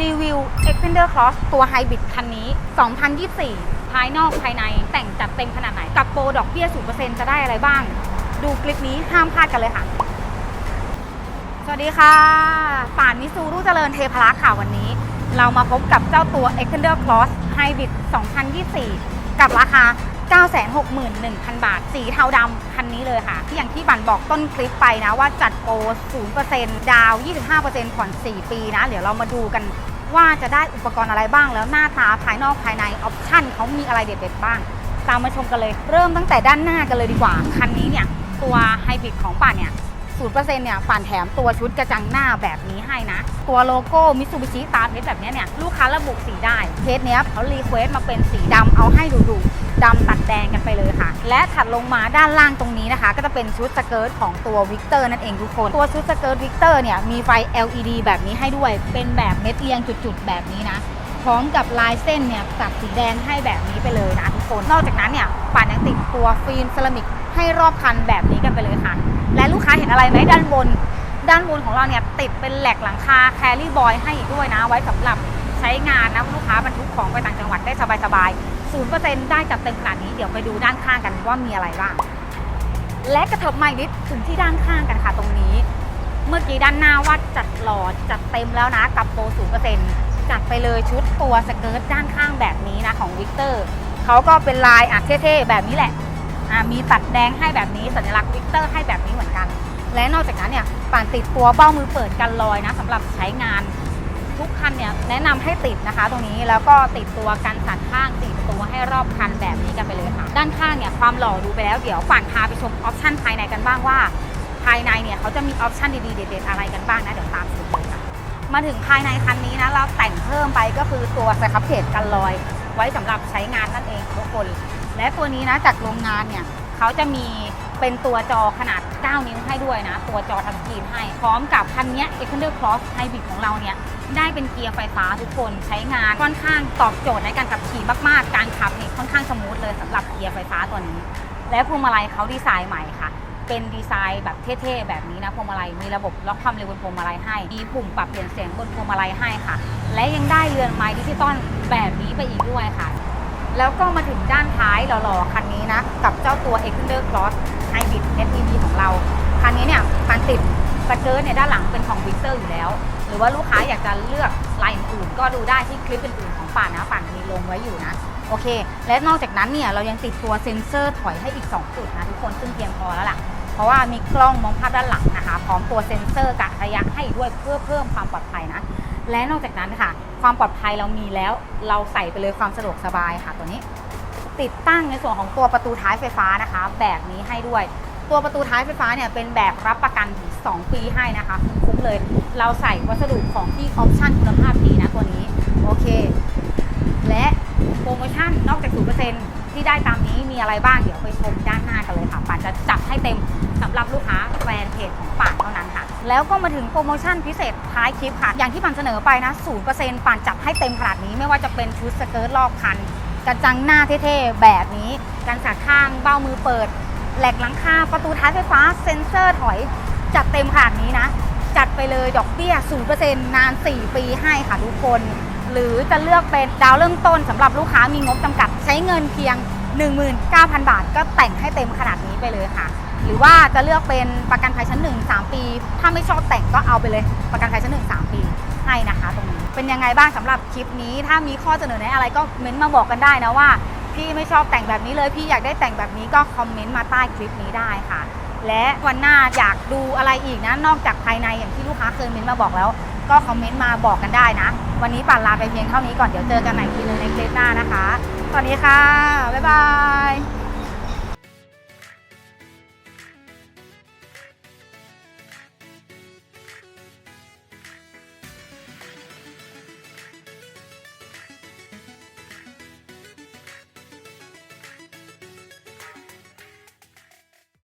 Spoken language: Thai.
รีวิว Expander Cross ตัว Hybrid คันนี้ 2024 ภายนอกภายในแต่งจัดเต็มขนาดไหน กับโปรดอกเบี้ย 0%จะได้อะไรบ้าง ดูคลิปนี้ห้ามพลาดกันเลยค่ะ สวัสดีค่ะป่านมิซูรุ่เจริญเทพรักษ์ค่ะวันนี้ เรามาพบกับเจ้าตัว Expander Cross Hybrid 2024 กับราคา 961,000 บาท สีเทาดำคันนี้เลยค่ะ ที่อย่างที่บันบอกต้นคลิปไปนะว่าจัดโปร 0%ดาว 25%ผ่อน 4 ปีนะ เดี๋ยวเรามาดูกันว่าจะได้อุปกรณ์อะไรบ้างแล้วหน้าตาภายนอกภายในออปชั่นเขามีอะไรเด็ดๆบ้าง ตามมาชมกันเลย เริ่มตั้งแต่ด้านหน้ากันเลยดีกว่า คันนี้เนี่ย ตัวไฮบริดของป่านเนี่ย0%เนี่ยป่านแถมตัวชุดกระจังหน้าแบบนี้ให้นะ ตัวโลโก้มิ t ูบิชิตาเพชแบบนี้เนี่ย ลูกค้าระบุสีได้เคสเนี้ยเขารีเควสมาเป็นสีดำเอาให้ดูดูๆ ดำตัดแดงกันไปเลยค่ะ และถัดลงมาด้านล่างตรงนี้นะคะ ก็จะเป็นชุดสเกิร์ตของตัววิกเตอร์นั่นเองทุกคน ตัวชุดสเกิร์ตวิกเตอร์เนี่ยมีไฟ LED แบบนี้ให้ด้วย เป็นแบบเม็ดเรียงจุดๆแบบนี้นะพร้อมกับลายเส้นเนี่ยตัดสีแดงให้แบบนี้ไปเลยนะทุกคน นอกจากนั้นเนี่ยป่านยังติดตัวฟิล์มเซรามิกให้รอบคันแบบนี้กันไปเลยค่ะ และลูกค้าเห็นอะไรไหมด้านบน ด้านบนของเราเนี่ยติดเป็นแหลกหลังคาแครี่บอยให้อีกด้วยนะ ไว้สำหรับใช้งานนะลูกค้าบรรทุกของไปต่างจังหวัดได้สบายๆ ศูนย์เปอร์เซ็นต์ได้จัดเต็มขนาดนี้เดี๋ยวไปดูด้านข้างกันว่ามีอะไรบ้างและกระเถิบมาอีกนิดถึงที่ด้านข้างกันค่ะตรงนี้ เมื่อกี้ด้านหน้าว่าจัดหล่อจัดเต็มแล้วนะกับโปรศูนเปอร์เซ็นจัดไปเลยชุดตัวสเกิร์ตด้านข้างแบบนี้นะของวิกเตอร์เขาก็เป็นลายอะเท่ๆแบบนี้แหละอะมีตัดแดงให้แบบนี้สัญลักษณ์วิกเตอร์ให้แบบนี้เหมือนกัน และนอกจากนั้นเนี่ยป่านติดตัวเบ้ามือเปิดกันลอยนะสำหรับใช้งาน ทุกคันเนี่ยแนะนำให้ติดนะคะ ตรงนี้แล้วก็ติดตัวกันสั่นข้างติดตัวให้รอบคันแบบนี้กันไปเลยค่ะ ด้านข้างเนี่ยความหล่อดูไปแล้วเดี๋ยวป่านพาไปชมออปชั่นภายในกันบ้างว่า ภายในเนี่ยเขาจะมีออปชั่นดีๆเด็ดๆอะไรกันบ้างนะเดี๋ยวตามชมเลยค่ะมาถึงภายในคันนี้นะเราแต่งเพิ่มไปก็คือตัวสครับเพจกันลอย ไว้สำหรับใช้งานนั่นเองทุกคน และตัวนี้นะจากโรงงานเนี่ยเขาจะมี เป็นตัวจอขนาด 9 นิ้วให้ด้วยนะ ตัวจอทัชสกรีนให้ พร้อมกับคันนี้ Expander Cross Hybrid ของเราเนี่ย ได้เป็นเกียร์ไฟฟ้าทุกคนใช้งานค่อนข้างตอบโจทย์ในการขับขี่มาก ๆ การขับเนี่ยค่อนข้างสมูทเลยสำหรับเกียร์ไฟฟ้าตัวนี้ และพวงมาลัยเขาดีไซน์ใหม่ค่ะเป็นดีไซน์แบบเท่ๆ แบบนี้นะพวงมาลัยมีระบบล็อกความเร็วบนพวงมาลัยให้ มีปุ่มปรับเปลี่ยนเสียงบนพวงมาลัยให้ค่ะ และยังได้เรือนไม้ดิจิตอลแบบนี้ไปอีกด้วยค่ะ แล้วก็มาถึงด้านท้ายหล่อๆ คันนี้นะ กับเจ้าตัว Expander Cross Hybrid SEV ของเรา คันนี้เนี่ยมันติดสเกิร์ตเนี่ยด้านหลังเป็นของ Victor อยู่แล้ว หรือว่าลูกค้าอยากจะเลือกลายอื่นก็ดูได้ที่คลิปอื่นๆของป่านนะป่านมีลงไว้อยู่นะโอเค และนอกจากนั้นเนี่ยเรายังติดตัวเซ็นเซอร์ถอยให้อีก 2 จุดนะทุกคนซึ่งเพียงพอแล้วล่ะ เพราะว่ามีกล้องมองภาพด้านหลังนะคะ พร้อมตัวเซ็นเซอร์กะระยะให้ด้วยเพื่อเพิ่มความปลอดภัยนะ และนอกจากนั้นค่ะ ความปลอดภัยเรามีแล้ว เราใส่ไปเลยความสะดวกสบายค่ะตัวนี้ ติดตั้งในส่วนของตัวประตูท้ายไฟฟ้านะคะ แบบนี้ให้ด้วย ตัวประตูท้ายไฟฟ้าเนี่ยเป็นแบบรับประกันถึง2ปีให้นะคะคุ้มเลย เราใส่วัสดุของที่ออปชั่นคุณภาพดีนะตัวนี้โอเค และโปรโมชั่นนอกจาก0%ที่ได้ตามนี้มีอะไรบ้างเดี๋ยวไปชมด้านหน้ากันเลยค่ะป่านจะจัดให้เต็มสำหรับลูกค้าแฟนเพจของป่าน แล้วก็มาถึงโปรโมชั่นพิเศษท้ายคลิปค่ะ อย่างที่ป่านเสนอไปนะ0%ป่านจัดให้เต็มขนาดนี้ไม่ว่าจะเป็นชุดสเกิร์ตรอบคันกระจังหน้าเท่ๆ แบบนี้กันสาดข้างเบ้ามือเปิด แหลกหลังคาประตูท้ายไฟฟ้าเซ็นเซอร์ถอย จัดเต็มขนาดนี้นะ จัดไปเลยดอกเบี้ย 0%นาน 4 ปีให้ค่ะทุกคน หรือจะเลือกเป็นดาวเริ่มต้นสำหรับลูกค้ามีงบจำกัดใช้เงินเพียง 19,000 บาท ก็แต่งให้เต็มขนาดนี้ไปเลยค่ะ หรือว่าจะเลือกเป็นประกันภัยชั้น1 3ปี ถ้าไม่ชอบแต่งก็เอาไปเลย ประกันภัยชั้น1 3ปีให้นะคะ ตรงนี้ เป็นยังไงบ้างสำหรับคลิปนี้ ถ้ามีข้อเสนอแนะอะไรก็เม้นต์มาบอกกันได้นะว่า พี่ไม่ชอบแต่งแบบนี้เลย พี่อยากได้แต่งแบบนี้ก็คอมเมนต์มาใต้คลิปนี้ได้ค่ะ และวันหน้าอยากดูอะไรอีกนะ นอกจากภายในอย่างที่ลูกค้าเคยเม้นต์มาบอกแล้ว ก็คอมเมนต์มาบอกกันได้นะ วันนี้ป่านลาไปเพียงเท่านี้ก่อน เดี๋ยวเจอกันใหม่ทีนึงในคลิปหน้านะคะ สวัสดีค่ะ บ๊ายบาย